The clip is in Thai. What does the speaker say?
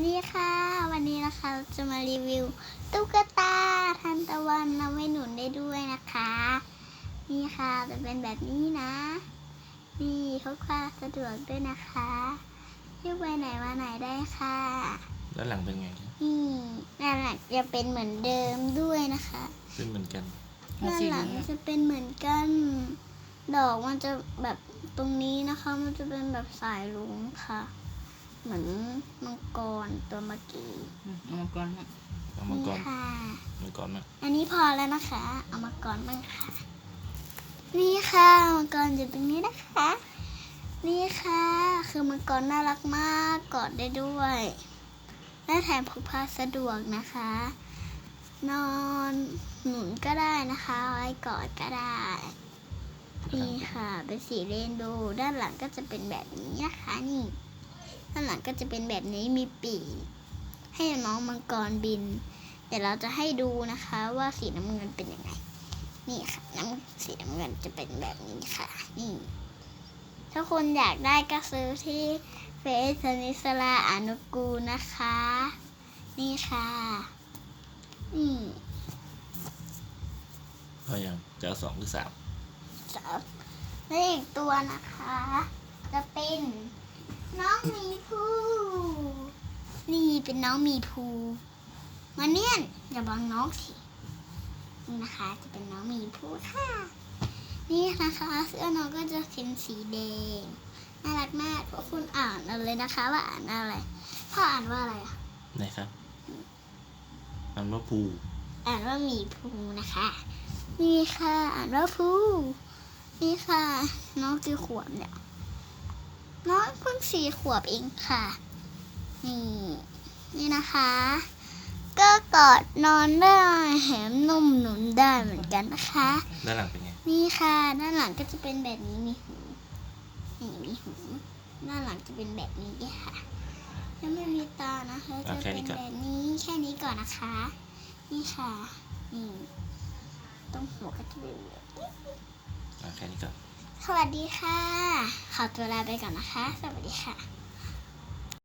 นี่ค่ะ วันนี้นะคะเราจะมารีวิว ตุ๊กตาทันตะวันนำไว้หนุนได้ด้วยนะคะ นี่ค่ะจะเป็นแบบนี้นะ นี่พกพาสะดวกด้วยนะคะยกไปไหนมาไหนได้ค่ะ ด้านหลังเป็นไงครับนี่ด้านหลังจะเป็นเหมือนเดิมด้วยนะคะเป็นเหมือนกันด้านหลังจะเป็นเหมือนกัน ดอกมันจะแบบตรงนี้นะคะ มันจะเป็นแบบสายลุงค่ะ เหมือนมังกรตัวเมื่อกี้อืมเอามาก่อนนะเอามังกรนี่ค่ะ มังกรมาอันนี้พอแล้วนะคะ เอามาก่อนบ้างค่ะ นี่ค่ะมังกรอยู่ตรงนี้นะคะ นี่ค่ะ คือมังกรน่ารักมากกอดได้ด้วย และแถมพกพาสะดวกนะคะ นอนหนุนก็ได้นะคะไว้กอดก็ได้ นี่ค่ะ เป็นสีเรนโบว์ด้านหลังก็จะเป็นแบบนี้นะคะนี่ ด้านหลังก็จะเป็นแบบนี้มีปีกให้น้องมังกรบินเดี๋ยวเราจะให้ดูนะคะว่าสีน้ำเงินเป็นยังไง นี่ค่ะ น้ำสีน้ำเงินจะเป็นแบบนี้ค่ะ นี่ ถ้าคนอยากได้ก็ซื้อที่เฟซนิสลาอนุกูลนะคะ นี่ค่ะ นี่พอยังจะเอาสองหรือสาม สามและอีกตัวนะคะ จะเป็นน้องห มีภูนี่เป็นน้องหมีภูมาเนียนอย่าบังน้องสินี่นะคะ จะเป็นน้องหมีภูค่ะ นี่นะคะเสื้อน้องก็จะเป็นสีแดงน่ารักมากพวกคุณอ่านเอาเลยนะคะ ว่าอ่านอะไรพ่ออ่านว่าอะไรอะไหนครับอันว่าภูอ่านว่าหมีภูนะคะ นี่ค่ะ อ่านว่าภูนี่ค่ะ น้องกี่ขวบเนี่ยน้องเพิ่ง สี่ขวบเองค่ะ นี่ นี่นะคะ ก็กอดนอนได้แถมนุ่มหนุนได้เหมือนกันนะคะ ด้านหลังเป็นไง นี่ค่ะ ด้านหลังก็จะเป็นแบบนี้มีหูนี่มีหูด้านหลังจะเป็นแบบนี้ค่ะแล้วไม่มีตานะคะจะเป็นแบบนี้แค่นี้ก่อนนะคะ นี่ค่ะนี่ตรงหัวก็จะเป็นแบบนี้ อะแค่นี้ก่อน สวัสดีค่ะ ขอตัวลาไปก่อนนะคะ สวัสดีค่ะ